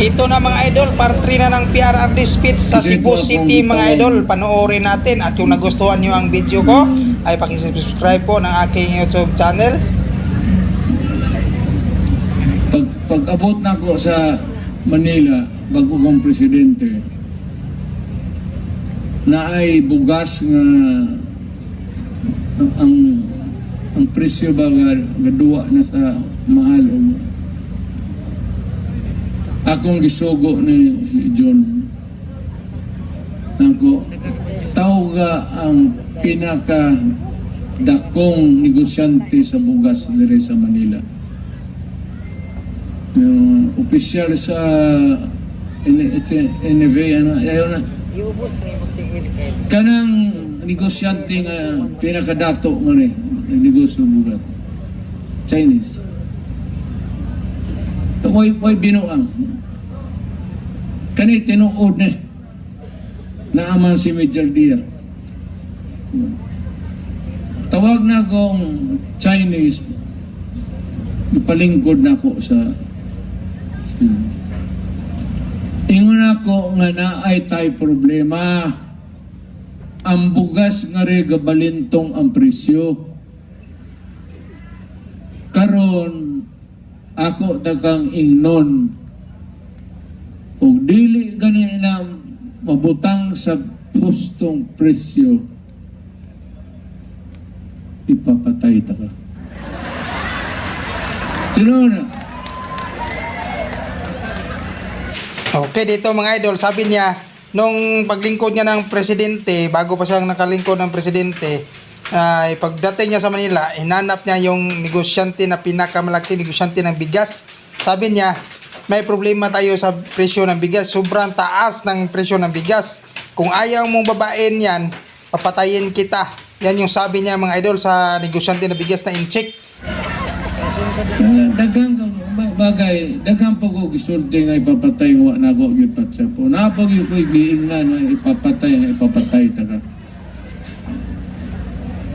Ito na mga idol, part 3 na ng PRRD speech sa Cebu City mga idol. Panoorin natin at kung nagustuhan nyo ang video ko, ay pakisubscribe po ng aking YouTube channel. Pag, pag abot na ako sa Manila, bago kong presidente, na ay bugas nga ang ang, ang presyo ba nga, nga duwa na sa mahal o akong gisugo ni si John. Nako tao ga ang pinaka dakong negosyante sa bugas dire sa Manila. Yung opisyal sa N- ito- NBA ano ayaw na kanang negosyante nga pinakadato nga ni negosyo bugat Chinese. Way, way binuang. Kani tinuod ni naaman si Major Dia. Tawag na akong Chinese, ipalingkod na ako sa Ingon ako nga naay tay problema. Ang bugas nga rin gabalintong ang presyo. Karon ako dagang ingnon ug dili gani na mabutang sa pustong presyo ipapatay ta ka Tino na Okay, dito mga idol, sabi niya, nung paglingkod niya ng presidente, bago pa siyang nakalingkod ng presidente, ay pagdating niya sa Manila, hinanap niya yung negosyante na pinakamalaki negosyante ng bigas. Sabi niya, may problema tayo sa presyo ng bigas. Sobrang taas ng presyo ng bigas. Kung ayaw mong babain yan, papatayin kita. Yan yung sabi niya mga idol sa negosyante ng bigas na in-check. kang ba- bagay daghang pag ko gisulti nga ipapatay wa na ako gyud patsa po napag yung ko'y giingnan nga ipapatay nga ipapatay ta ka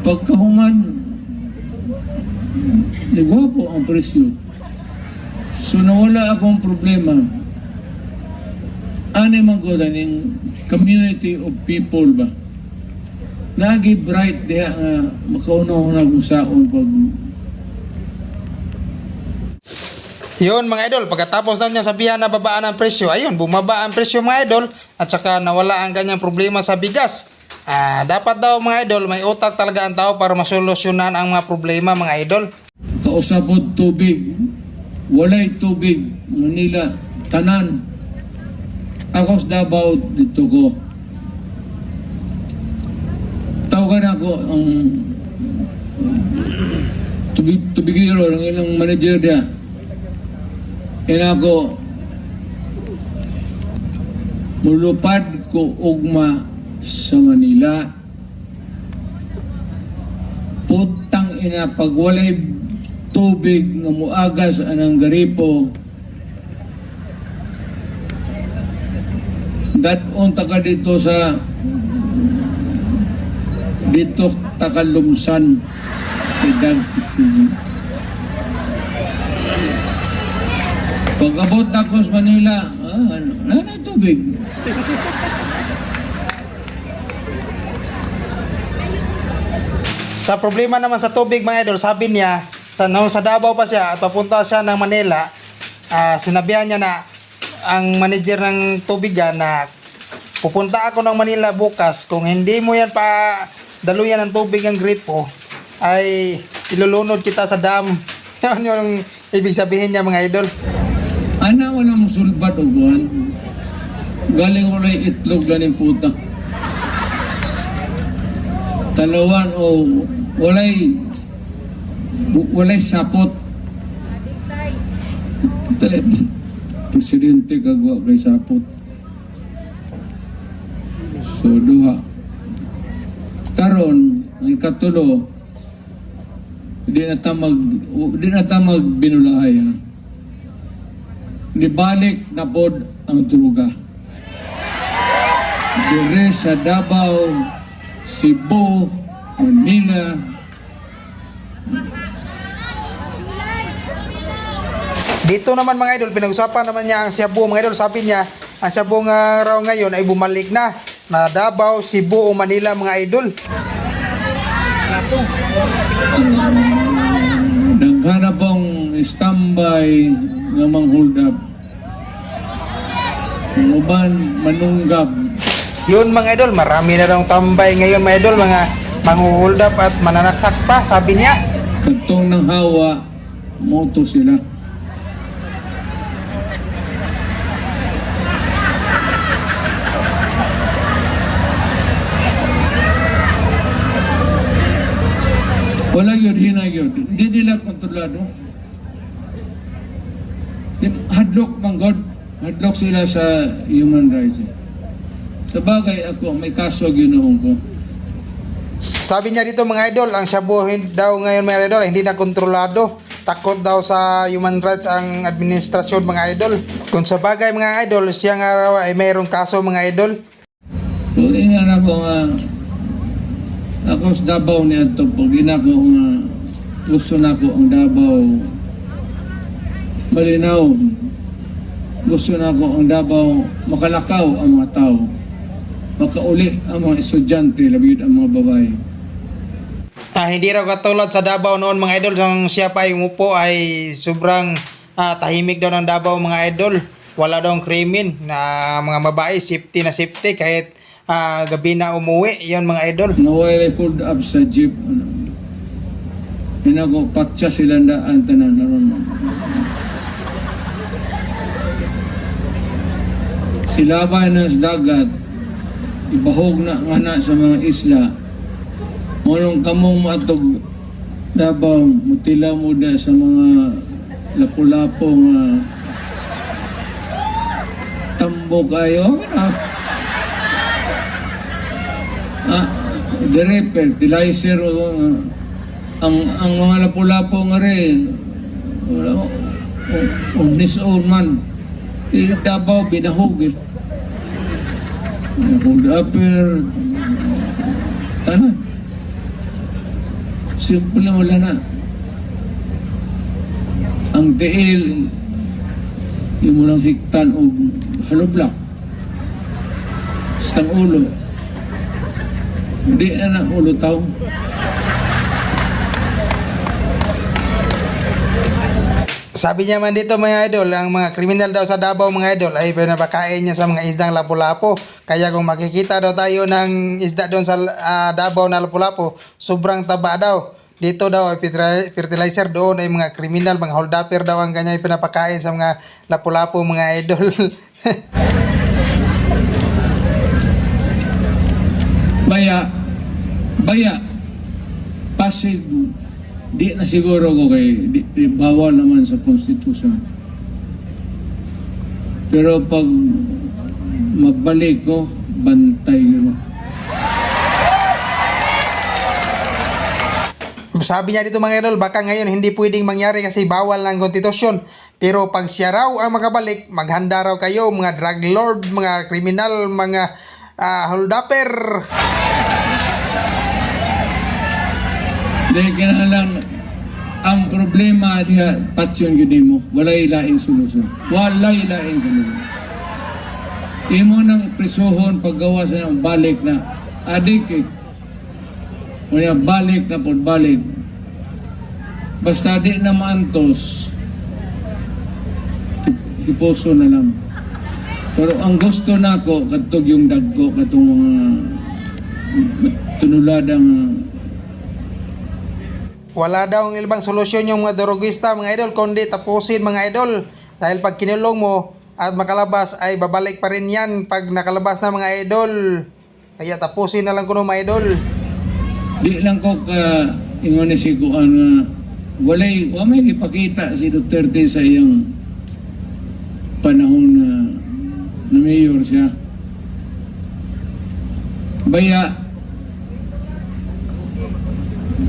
pagkahuman ligwapo ang presyo so nawala akong problema ani man ko community of people ba nagi bright diha nga makauna-una kung saon pag Yun mga idol, pagkatapos daw niya sabihan na babaan ang presyo, ayun, bumaba ang presyo mga idol at saka nawala ang ganyang problema sa bigas. Ah, dapat daw mga idol, may utak talaga ang tao para masolusyonan ang mga problema mga idol. kausapod tubig walay tubig Manila tanan. Ako sa Davao dito ko. Tawagan ako ang tubig tubigiro ang ilang manager niya. Ina ko mulupad ko ugma sa Manila. Putang ina pag walay tubig nga muagas anang garipo. Daton taka dito sa dito takalumsan idag pag abot ako sa Manila ah, ano, nanay tubig. Sa problema naman sa tubig mga idol, sabi niya, sa, nung sa Davao pa siya at papunta siya ng Manila, ah, sinabihan niya na ang manager ng tubigan na pupunta ako ng Manila bukas, kung hindi mo yan pa daluyan ng tubig ang gripo, ay ilulunod kita sa dam. Yan yung ibig sabihin niya mga idol. Ana wala mo sulbat o buwan. Galing lang itlog ganing puta. Talawan o walay walay sapot. Presidente kagwa kay sapot. So duha. Karon ang ikatulo di na ta mag di na ta mag binulahay ha na pod ang druga. Dire sa Davao, Cebu, Manila, Dito naman mga idol, pinag-usapan naman niya ang Cebu mga idol. Sabi niya, ang Cebu nga raw ngayon ay bumalik na na Davao, Cebu o Manila mga idol. Daghana pong standby nga mang hold up. Uban manunggab. Yun mga idol, marami na raw tambay ngayon mga idol, mga manghuhold up at mananaksak pa, sabi niya. Katong ng hawa, moto sila. Wala yun, hinay yun. Hindi nila kontrolado. Hadlock man God. Hadlock sila sa human rights. Sa bagay ako, may kaso ginoon ko. Sabi niya dito mga idol, ang hin- daw ngayon mga idol, hindi na kontrolado. Takot daw sa human rights ang administrasyon mga idol. Kung sa bagay mga idol, siya nga raw ay mayroong kaso mga idol. So, ingan ako nga, ako sa Davao niya ito, pag inako nga, gusto na ko ang Davao malinaw. Gusto na ko ang Davao makalakaw ang mga tao. Makauli ang mga estudyante, labiyod ang mga babae. Ah, hindi raw katulad sa Davao noon mga idol, nang siya pa yung upo ay sobrang ah, tahimik daw ng Davao mga idol. Wala daw ang krimen na mga babae, safety na safety kahit ah, gabi na umuwi. Yon mga idol. Naway hold up sa jeep. Ano. Inako, patsa sila daan tanan naron. Ilabay na sa dagat, ibahog na nga na sa mga isla. Ngunong kamong matog Davao, mutila mo da sa mga lapu-lapo nga tambo kayo. Ah, Ah, dire fertilizer o mga ang ang mga lapu-lapo nga re wala mo on this own man. Davao binahog eh hold upper tanan simple wala na. Ang tiil yung mo hiktan o haloblak. Sa ulo hindi na na ulo tao. Sabi niya man dito mga idol, ang mga kriminal daw sa Davao mga idol ay pinapakain niya sa mga isdang lapu-lapu. Kaya kung makikita daw tayo ng isda doon sa ah, Davao na lapu-lapu, sobrang taba daw. Dito daw ay fertili- fertilizer doon ay mga kriminal, mga holdupper daw ang ganyan pinapakain sa mga lapu-lapu mga idol. Baya, baya, pasig, di na siguro ko kay, di, di, bawal naman sa konstitusyon. Pero pag mabalik ko, bantay ko. Sabi niya dito mga idol, baka ngayon hindi pwedeng mangyari kasi bawal ng konstitusyon. Pero pag siya raw ang makabalik, maghanda raw kayo mga drug lord, mga kriminal, mga ah, holdupper. Dahil kinahalan, ang problema diha, patyon yun mo, walay laing solusyon. Walay laing solusyon. Imo nang prisuhon paggawa sa niyang balik na adik eh. O niya balik na pod balik. Basta di na maantos, ip- ipuso na lang. Pero ang gusto nako katog yung dagko katong mga tunuladang Wala daw ang ibang solusyon yung mga drogista mga idol, kundi tapusin mga idol. Dahil pag kinulong mo at makalabas ay babalik pa rin yan pag nakalabas na mga idol. Kaya tapusin na lang ko no, mga idol. Di lang ko ka ingon si Kuan nga walay wa may ipakita si Duterte sa iyang panahon na na mayor siya. Baya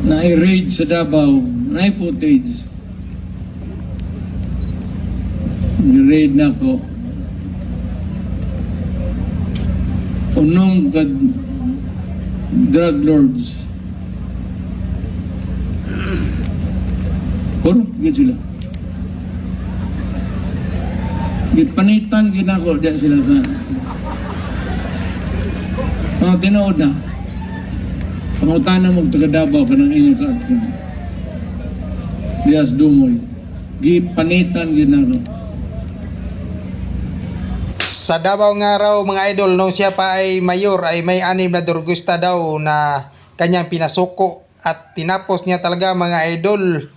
na raid sa Davao, na footage. Ni-raid na ko. Unong kad drug lords. Puro, gid sila. Gipanitan ginako diya sila sa mga tinuod na. Pangutana mo taga Davao ka ng inyo ka. Dias Dumoy. Gipanitan ginako. Sa Davao nga raw mga idol, nung siya pa ay mayor, ay may anim na durgusta daw na kanyang pinasuko at tinapos niya talaga mga idol.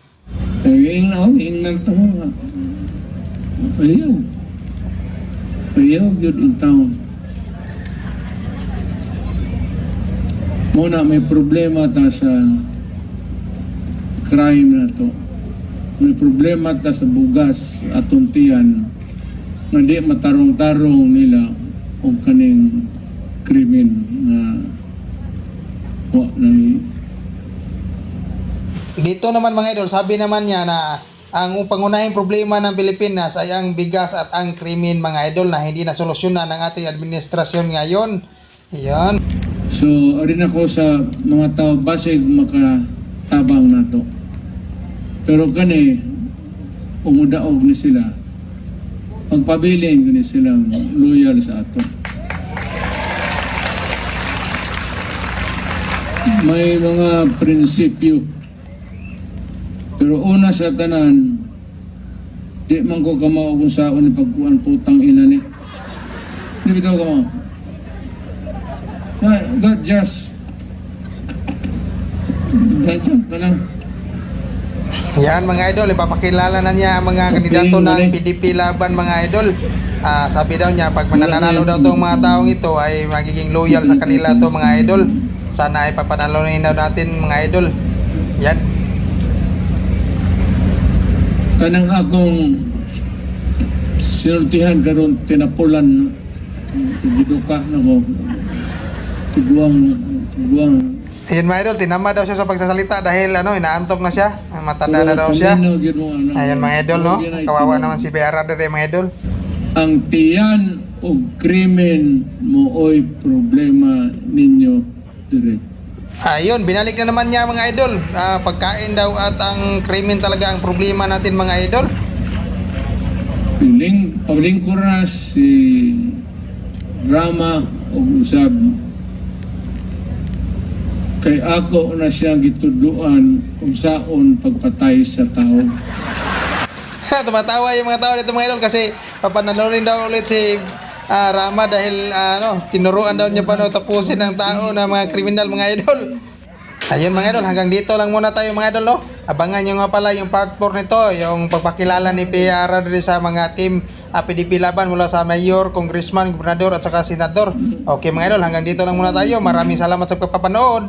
Ay, ing na, oh, ing na ito. Ayaw. Ayaw, yun in town. Muna, may problema ta sa crime na to. May problema ta sa bugas at tuntian na di matarong-tarong nila o kaning krimen na wa na Dito naman mga idol, sabi naman niya na ang pangunahing problema ng Pilipinas ay ang bigas at ang krimen mga idol na hindi na solusyonan ng ating administrasyon ngayon. Yan. So, arin ako sa mga tao, basig makatabang na to. Pero kani, umudaog ni sila. Pagpabilin ko ni silang loyal sa ato. May mga prinsipyo. Pero una sa tanan, di man ko kamao kung saan ni pagkuhan putang ina ni. Di bitaw kamao. God just. Ganyan ka lang. Yan mga idol, ipapakilala na niya ang mga kandidato ng PDP laban mga idol. Ah, sabi daw niya, pag mananalo daw tong mga taong ito ay magiging loyal sa kanila to mga idol. Sana ay papanalunin daw natin mga idol. Yan. Kanang akong sinultihan karon tinapulan giduka na ko. Tiguang, tiguang. Ayun idol, tinama daw siya sa pagsasalita dahil ano, inaantok na siya. Matanda na daw siya. Ayun mga idol, no? Kawawa naman si Beara dere mga idol. Ang tiyan o krimen mo oy problema ninyo direct. Ayun, binalik na naman niya mga idol. Ah, pagkain daw at ang krimen talaga ang problema natin mga idol. Piling, paling na si Rama o usab kay ako na siya gituduan kung saon pagpatay sa tao. Tumatawa yung mga tao dito mga idol kasi papanalunin daw ulit si ah, Rama dahil ah, ano, tinuruan daw niya paano tapusin ang tao na mga kriminal mga idol. Ayun mga idol, hanggang dito lang muna tayo mga idol, no? Abangan nyo nga pala yung part 4 nito, yung pagpakilala ni Piara dito sa mga team ah, PDP laban mula sa mayor, congressman, gobernador at saka senador. Okay mga idol, hanggang dito lang muna tayo. Maraming salamat sa pagpapanood.